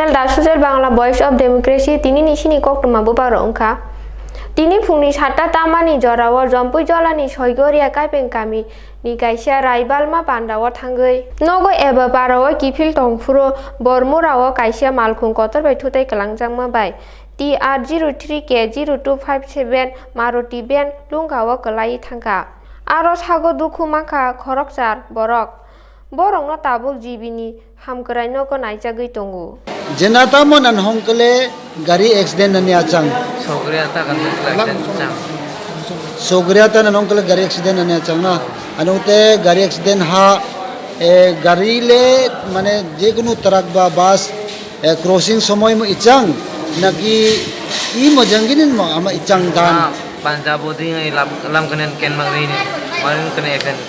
채널 나수절 방라 보이스 오브 데모크래시 তিনি নিশিনি কক মাবু পারংখা তিনি ফুনি সাতা তামানি জরাওয়ার জম্পুই জলানি সৈগরিয়া কাইপেং কামি নি গাইসা রাইবালমা পান্ডাও থাঙ্গৈ নগো এবা পারাও কিফিল টংফুরো বর্মুরাও কাইসা মালখুং কতর বাই থুতাই কালাংজাংমা by. T R zero three K zero two five seven Maruti Ben লুঙ্গাও কলাই থাঙ্গা। আরও সাগো দুখু মাখা খরকচার, বরক। বরংনো তাবুক জিবিনি, হামকরাই নগো নাইজাগৈ টঙ্গু। Jenata mo nan hongkle gari accident nan yachang. Sogriata kan accident. Sogriata nan hongkle gari accident nan yachang na. Ano te gari accident ha e garile mane je kono truck ba bus e crossing somoy mo ichang nagi i mo janginin mo ama ichang dan. Ah, Panjabo ding ay lam lam kanen ken magrini. Marin kanen accident.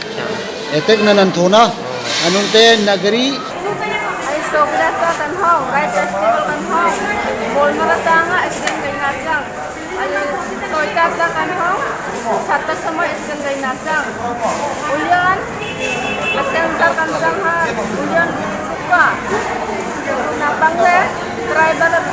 Etek nan anthona. Anong te nagari So, Pilata Kanhong, Rice Festival Kanhong, Bol Maratanga, Isgan Gaynasang. So, Ikata Kanhong, Sata Sama, Isgan Gaynasang. Ulian, Lasengka Kanjangha, Ulian, Kupa. Napangre, Tribal of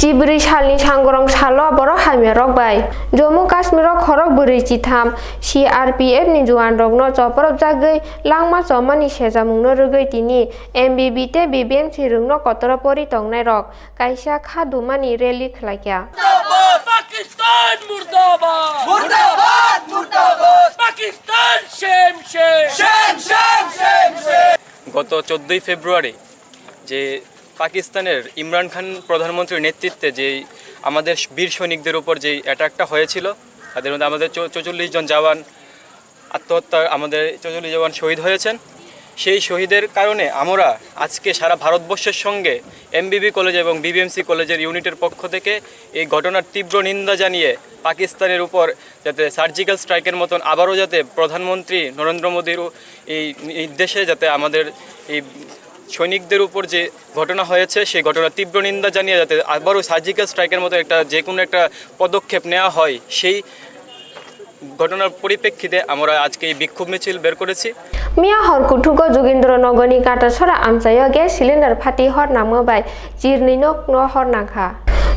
जिब्रै सालनि सांग्रं साल' बर' हामिरक bye Jammu काश्मीराव खरक बोरै चिथाम C R P F नि जवान रगनो चपरब जागै लांमा चमानि सेजामुंनो रोगै तिनि M B बि ते बि बि M C रोंनो कतर परि तंनाय रक कायसा खादुमानि रेलि खलाक्या पाकिस्तान मुर्दाबाद मुर्दाबाद मुर्दाबाद Pakistan shame shame shame shame shame shame গত চোদ্দোই ফেব্রুয়ারি যে পাকিস্তানের ইমরান খান প্রধানমন্ত্রীর নেতৃত্বে যে আমাদের বীর সৈনিকদের উপর যেই অ্যাটাকটা হয়েছিল, তাদের মধ্যে আমাদের চৌচল্লিশ জন জওয়ান আত্মহত্যা, আমাদের চৌচল্লিশ জওয়ান শহীদ হয়েছেন। সেই শহীদের কারণে আমরা আজকে সারা ভারতবর্ষের সঙ্গে এমবিবি কলেজ এবং বিবিএমসি কলেজের ইউনিটের পক্ষ থেকে এই ঘটনার তীব্র নিন্দা জানিয়ে পাকিস্তানের উপর যাতে সার্জিক্যাল স্ট্রাইকের মতন আবারও যাতে প্রধানমন্ত্রী নরেন্দ্র মোদীর এই নির্দেশে যাতে আমাদের এই সৈনিকদের উপর যে ঘটনা হয়েছে, সেই ঘটনা তীব্র নিন্দা জানিয়ে যাতে আবারও সার্জিক্যাল স্ট্রাইকের মতো একটা যে কোনো একটা পদক্ষেপ নেওয়া হয়, সেই ঘটনার পরিপ্রেক্ষিতে আমরা আজকে এই বিক্ষোভ মিছিল বের করেছি। মিয়া হরকুঠুগ যোগীন্দ্রনগরী কাটাছড়া গ্যাস সিলিন্ডার ফাটি হর নামবাই চির নিনক ন হর নাখা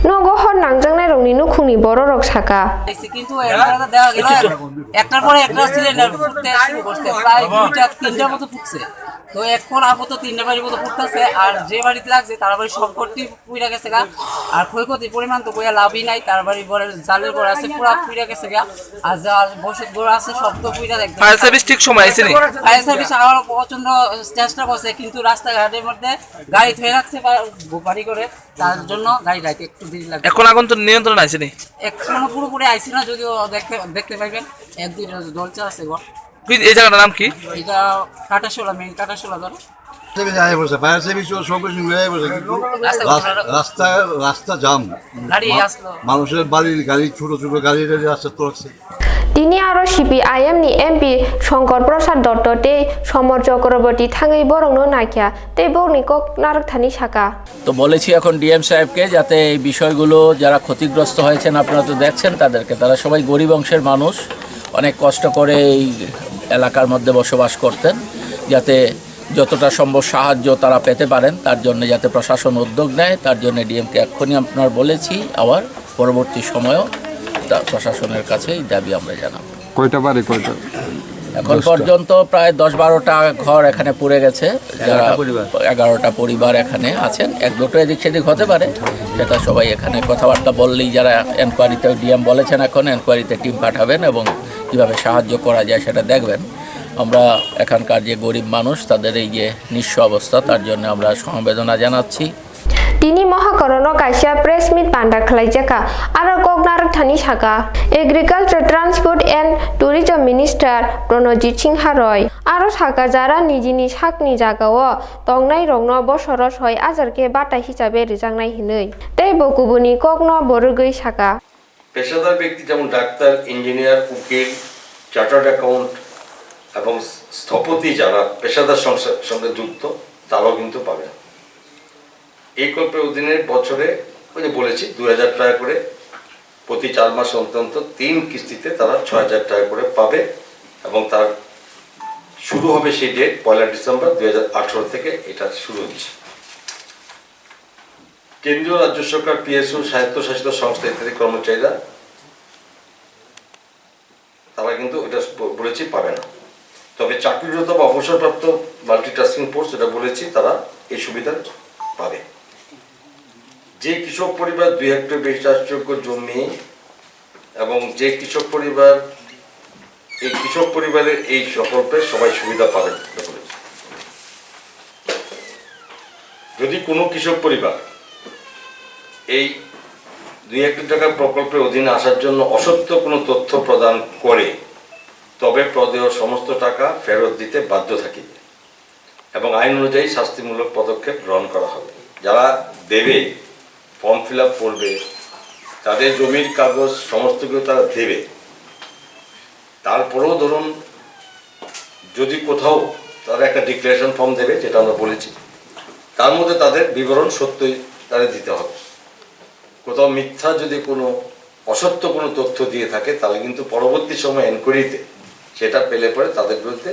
নগ হর নাংজাং নাই রংনি নুখুনি বড় রক শাখা। একটার পরে একটা সিলিন্ডার ফুটতে শুরু করছে প্রায় দুইটা তিনটার মতো ফুটছে। তো এখন আপাতত তিনটা বাড়ির মতো ফুটতেছে আর যে বাড়িতে লাগছে তার বাড়ি সম্পত্তি পুড়ে গেছে গা। আর ক্ষয়ক্ষতির পরিমাণ তো কইয়া লাভই নাই তার বাড়ি ঘরের জালের ঘর আছে পুরা পুড়ে গেছে গা। আর যা বসত ঘর আছে সব তো পুড়ে দেখবে ফায়ার সার্ভিস ঠিক সময় আসেনি ফায়ার সার্ভিস আমার প্রচণ্ড চেষ্টা করছে কিন্তু রাস্তাঘাটের মধ্যে গাড়ি ধুয়ে রাখছে বাড়ি করে তার জন্য গাড়ি রাখতে একটু এখন আগুন তো নিয়ন্ত্রণ আইসেনি এখনও পুরোপুরি আইসি না যদিও দেখতে দেখতে পাইবেন। এক দুইটা দলচা আছে ঘর এই জায়গাটার নাম কি? এটা কাটাশোলা মেইন কাটাশোলা ধরো। রাস্তা রাস- রাস্তা জাম। মানুষের বাড়ির গাড়ি ছোট ছোট গাড়ি রাস্তা তোলাচ্ছে। তিনি আরও সিপিআইএমনি এমপি শঙ্কর প্রসাদ দত্ত তে সমর চক্রবর্তী থাঙै বরংনো নাখিয়া তে বরনি কক নারকথানি সাকা তো বলেছি এখন ডিএম সাহেবকে যাতে এই বিষয়গুলো যারা ক্ষতিগ্রস্ত হয়েছেন আপনারা তো দেখছেন তাদেরকে। তারা সবাই গরিব অংশের মানুষ। অনেক কষ্ট করে এই এলাকার মধ্যে বসবাস করতেন। যাতে যতটা সম্ভব সাহায্য তারা পেতে পারেন, তার জন্য যাতে প্রশাসন উদ্যোগ নেয়, তার জন্য ডিএমকে এক্ষুনি আপনার বলেছি আবার পরবর্তী সময়েও প্রশাসনের কাছে এই দাবি আমরা জানাব। কয়টা বাড়ি কয়টা? এখন পর্যন্ত প্রায় দশ বারোটা ঘর এখানে পড়ে গেছে। যারা এগারোটা পরিবার। এখানে আছেন এক দুটো এদিক সেদিক হতে পারে। সেটা সবাই এখানে কথাবার্তা বললেই যারা এনকোয়ারিতে ডিএম বলেছেন এখন এনকোয়ারিতে টিম পাঠাবেন এবং কীভাবে সাহায্য করা যায় সেটা দেখবেন। আমরা এখানকার যে গরিব মানুষ তাদের এই যে নিঃস্ব অবস্থা তার জন্য আমরা সমবেদনা জানাচ্ছি। তিনি মহাকরণ কাইসা প্রেস মিট পান্ডা খালাইজাকা আরও কক নারকথানি সাকা agriculture transport and tourism minister Pranajit Singha Roy. আরও সাকা যারা নিজিনি সাকনি জাগাও, তংনাই রংন বছর ছয় আজারকে বাটা হিসাবে রেজাংনাই হিनै তে বকুবুনি কক ন বরগৈ সাকা পেশাদার ব্যক্তি যেমন ডাক্তার, ইঞ্জিনিয়ার, উকিল, চার্টার্ড অ্যাকাউন্ট এবং স্থপতি যারা পেশাদার সঙ্গে যুক্ত, তারাও কিন্তু পাবে। এই কল্পের অধীনে বছরে, ওই যে বলেছি দু হাজার টাকা করে প্রতি চার মাস অন্তত তিন কিস্তিতে তারা ছয় হাজার টাকা করে পাবে এবং তার শুরু হবে সেই ডেট পয়লা ডিসেম্বর দু হাজার আঠেরো থেকে এটা শুরু হচ্ছে। কেন্দ্রীয় রাজ্য সরকার, পিএসও, স্বায়ত্তশাসিত সংস্থা ইত্যাদি কর্মচারীরা তারা কিন্তু এটা বলেছি পাবে না। তবে চাকরিরত বা অবসরপ্রাপ্ত মাল্টিটাস্কিং ফোর্স এটা বলেছি, তারা এই সুবিধা পাবে। যে কৃষক পরিবার দুই হেক্টর বেশি চাষযোগ্য জমি এবং যে কৃষক পরিবার, এই কৃষক পরিবারের এই প্রকল্পে সবাই সুবিধা পাবেন যদি কোনো কৃষক পরিবার এই দুই হেক্টর টাকার প্রকল্পের অধীনে আসার জন্য অসত্য কোনো তথ্য প্রদান করে, তবে প্রদেয় সমস্ত টাকা ফেরত দিতে বাধ্য থাকিবে এবং আইন অনুযায়ী শাস্তিমূলক পদক্ষেপ গ্রহণ করা হবে। যারা দেবে ফর্ম ফিল আপ করবে, তাদের জমির কাগজ সমস্ত কিছু তারা দেবে। তারপরেও ধরুন, যদি কোথাও তারা একটা ডিক্লারেশন ফর্ম দেবে, যেটা আমরা বলেছি, তার মধ্যে তাদের বিবরণ সত্যই তাদের দিতে হবে। কোথাও মিথ্যা যদি কোনো অসত্য কোনো তথ্য দিয়ে থাকে, তাহলে কিন্তু পরবর্তী সময় এনকোয়ারিতে সেটা পেলে পরে তাদের বিরুদ্ধে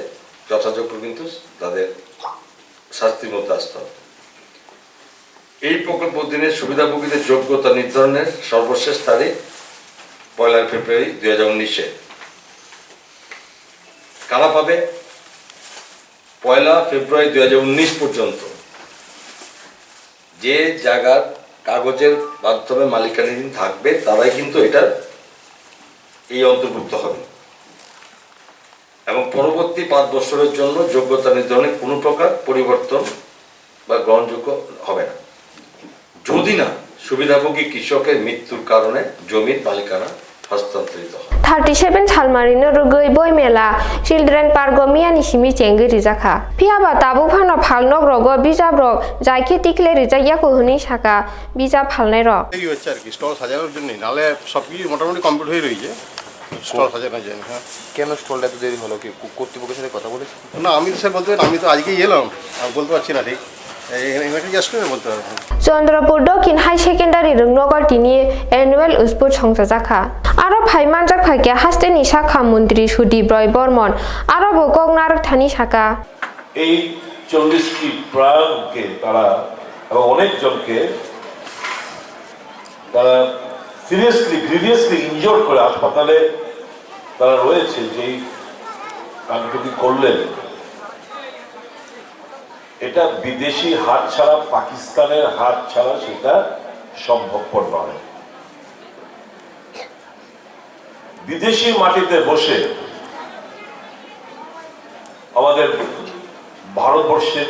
যথাযোগ্য কিন্তু তাদের শাস্তির মধ্যে আসতে হবে। এই প্রকল্প অধীনে সুবিধাভোগীদের যোগ্যতা নির্ধারণের সর্বশেষ তারিখ পয়লা ফেব্রুয়ারি দুই হাজার উনিশে। কারা পাবে? পয়লা ফেব্রুয়ারি দুই হাজার উনিশ পর্যন্ত। যে জায়গার কাগজের মাধ্যমে মালিকানাধীন থাকবে, তারাই কিন্তু এটার এই অন্তর্ভুক্ত হবে। এবং পরবর্তী পাঁচ বছরের জন্য যোগ্যতা নির্ধারণে কোনো প্রকার পরিবর্তন বা গ্রহণযোগ্য কিনা সুবিধাভোগী কৃষকের মৃত্যুর কারণে জমির মালিকানা থার্টি সেভেন সালমারিনো রুগৈ বই মেলা। চিলড্রেন পার্ক মিয়ানি সিমি চেঙ্গি রিজাখা। ফিয়াবা তাবু ফানো ফালনক রগ বিজাব রগ যাইকে টিকলে রিজাইয়া কোহনি শাখা। বিজাব ফালনাই রগ। হচ্ছে আর কি স্টল সাজানোর জন্য নালে সব কিছু মোটামুটি কমপ্লিট হয়ে স্টল হ্যাঁ। কেন স্টলটা এত দেরি হলো? কি কর্তৃপক্ষের সাথে কথা বলেছি না আমি স্যার বলতে আমি তো আজকে এলাম। বলতে পারছি না ঠিক। চন্দ্রপুর দক্ষিণ হাই সেকেন্ডারি রংনগর তিনি এনুয়েল উসপুট সংসাজাখা আরও ফাইমানজাক ফাইকে হাস্তেনি শাখা মন্ত্রী সুদীপ রয় বর্মন। আরও বকনার নারকথানি শাখা। এই চল্লিশটি প্রাগকে তারা এবং অনেকজনকে তারা সিরিয়াসলি গ্রিভিয়াসলি ইনজোর করে হাসপাতালে তারা রয়েছে যেই কাজটুকি করলেন। এটা বিদেশি হাত ছাড়া, পাকিস্তানের হাত ছাড়া সেটা সম্ভবপর নয়। বিদেশি মাটিতে বসে আমাদের ভারতবর্ষের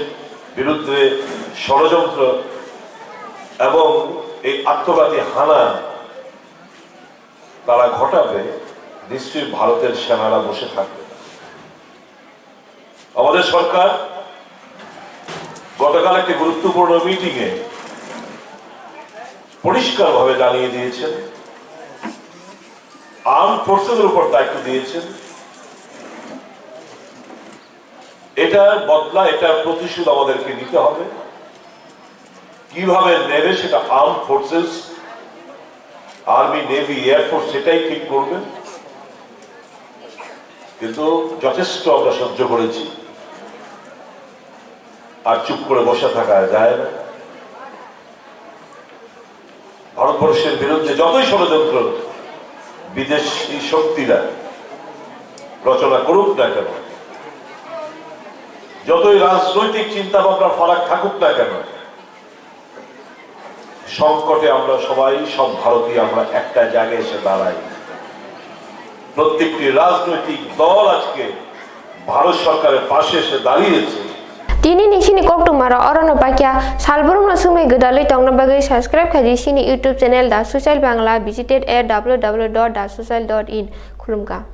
বিরুদ্ধে ষড়যন্ত্র এবং এই আত্মঘাতী হানা তারা ঘটাবে, নিশ্চয়ই ভারতের সেনারা বসে থাকবে। আমাদের সরকার গতকাল একটি গুরুত্বপূর্ণ মিটিংয়ে পরিষ্কারভাবে জানিয়ে দিয়েছেন আর্ম ফোর্সেসের উপর দায়িত্ব দিয়েছেন। এটার বদলা এটার প্রতিশোধ আমাদেরকে নিতে হবে। কীভাবে নেবে সেটা arm forces, army, navy air force সেটাই ঠিক করবে। কিন্তু যথেষ্ট আমরা সহ্য করেছি। আর চুপ করে বসে থাকা যায় না। ভারতবর্ষের বিরুদ্ধে যতই ষড়যন্ত্র বিদেশি শক্তিরা রচনা করুক না কেন, যতই রাজনৈতিক চিন্তা ভাবনা ফারাক থাকুক না কেন, সংকটে আমরা সবাই, সব ভারতীয় আমরা একটা জায়গায় এসে দাঁড়াই। প্রত্যেকটি রাজনৈতিক দল আজকে ভারত সরকারের পাশে এসে দাঁড়িয়েছে। Dini ni sini kok tu mara orang no pakia. Salbur mana sumi gedali tong no bagai subscribe kaji sini YouTube channel da Social Bangla visited at www.dasocial.in. Kulumka.